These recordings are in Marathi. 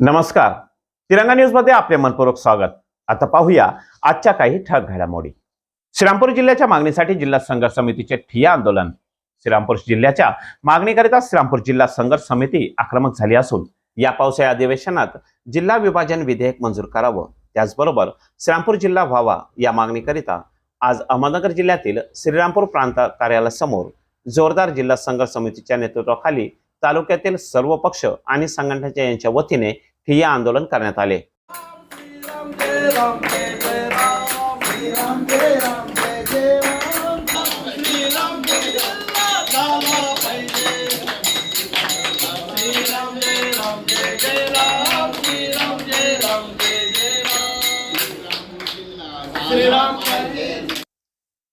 नमस्कार. तिरंगा न्यूजमध्ये आपले मनपूर्वक स्वागत. आता पाहूया आजच्या काही ठळक घडामोडी. श्रीरामपूर जिल्ह्याच्या मागणीसाठी जिल्हा संघर्ष समितीचे ठिया आंदोलन. श्रीरामपूर जिल्ह्याच्या मागणीकरिता श्रीरामपूर जिल्हा संघर्ष समिती आक्रमक झाली असून या पावसाळी अधिवेशनात जिल्हा विभाजन विधेयक मंजूर करावं. त्याचबरोबर श्रीरामपूर जिल्हा व्हावा या मागणीकरिता आज अहमदनगर जिल्ह्यातील श्रीरामपूर प्रांत कार्यालयासमोर जोरदार जिल्हा संघर्ष समितीच्या नेतृत्वाखाली तालुक्यातील सर्व पक्ष आणि संघटनेच्या यांच्या वतीने या आंदोलन करण्यात आले.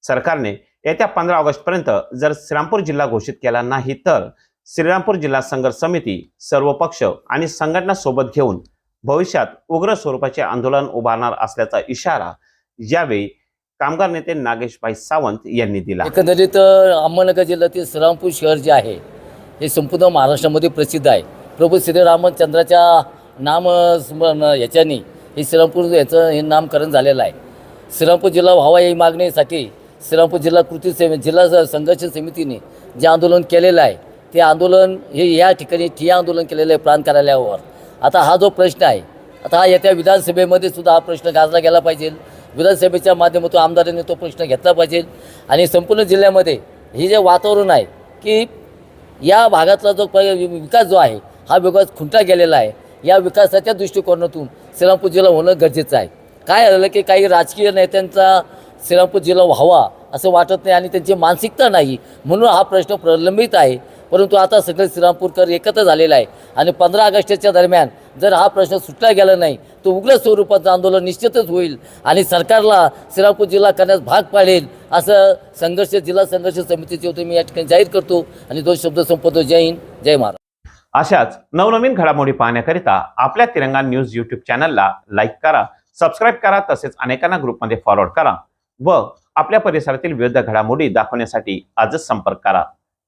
सरकारने येत्या पंधरा ऑगस्ट पर्यंत जर श्रीरामपूर जिल्हा घोषित केला नाही तर श्रीरामपूर जिल्हा संघर्ष समिती सर्व पक्ष आणि संघटना सोबत घेऊन भविष्यात उग्र स्वरूपाचे आंदोलन उभारणार असल्याचा इशारा यावेळी कामगार नेते नागेशभाई सावंत यांनी दिला. एकंदरीत अहमदनगर जिल्ह्यातील श्रीरामपूर शहर जे आहे हे संपूर्ण महाराष्ट्रामध्ये प्रसिद्ध आहे. प्रभू श्रीरामचंद्राच्या नाम स्मरण याच्याने हे श्रीरामपूर याचं हे नामकरण झालेलं आहे. श्रीरामपूर जिल्हा व्हावा या मागणीसाठी श्रीरामपूर जिल्हा कृती समिती जिल्हा संघर्ष समितीने जे आंदोलन केलेलं आहे ते आंदोलन हे या ठिकाणी ठिय्या आंदोलन केलेलं आहे प्रांत कार्यालयावर. आता हा जो प्रश्न आहे आता हा येत्या विधानसभेमध्ये सुद्धा हा प्रश्न गाजला गेला पाहिजे. विधानसभेच्या माध्यमातून आमदारांनी तो प्रश्न घेतला पाहिजे. आणि संपूर्ण जिल्ह्यामध्ये हे जे वातावरण आहे की या भागातला जो विकास जो आहे हा विकास खुंटा गेलेला आहे. या विकासाच्या दृष्टिकोनातून श्रीरामपूर जिल्हा होणं गरजेचं आहे. काय झालं की काही राजकीय नेत्यांचा श्रीरामपूर जिल्हा व्हावा असं वाटत नाही आणि त्यांची मानसिकता नाही म्हणून हा प्रश्न प्रलंबित आहे. परंतु आता सगळे श्रीरामपूरकर एकत्र झालेला आहे. आणि पंधरा ऑगस्टच्या दरम्यान जर हा प्रश्न सुटला गेला नाही तर उग्र स्वरूपाचं आंदोलन निश्चितच होईल आणि सरकारला श्रीरामपूर जिल्हा करण्यास भाग पाडेल असं संघर्ष जिल्हा संघर्ष समितीचे होते मी या ठिकाणी जाहीर करतो. आणि दोन शब्द संपवतो. जय हिंद जय महाराज अशाच नवनवीन घडामोडी पाहण्याकरिता आपल्या तिरंगा न्यूज यूट्यूब चॅनलला लाईक करा सबस्क्राईब करा तसेच अनेकांना ग्रुपमध्ये फॉरवर्ड करा व आपल्या परिसरातील विविध घडामोडी दाखवण्यासाठी आजच संपर्क करा.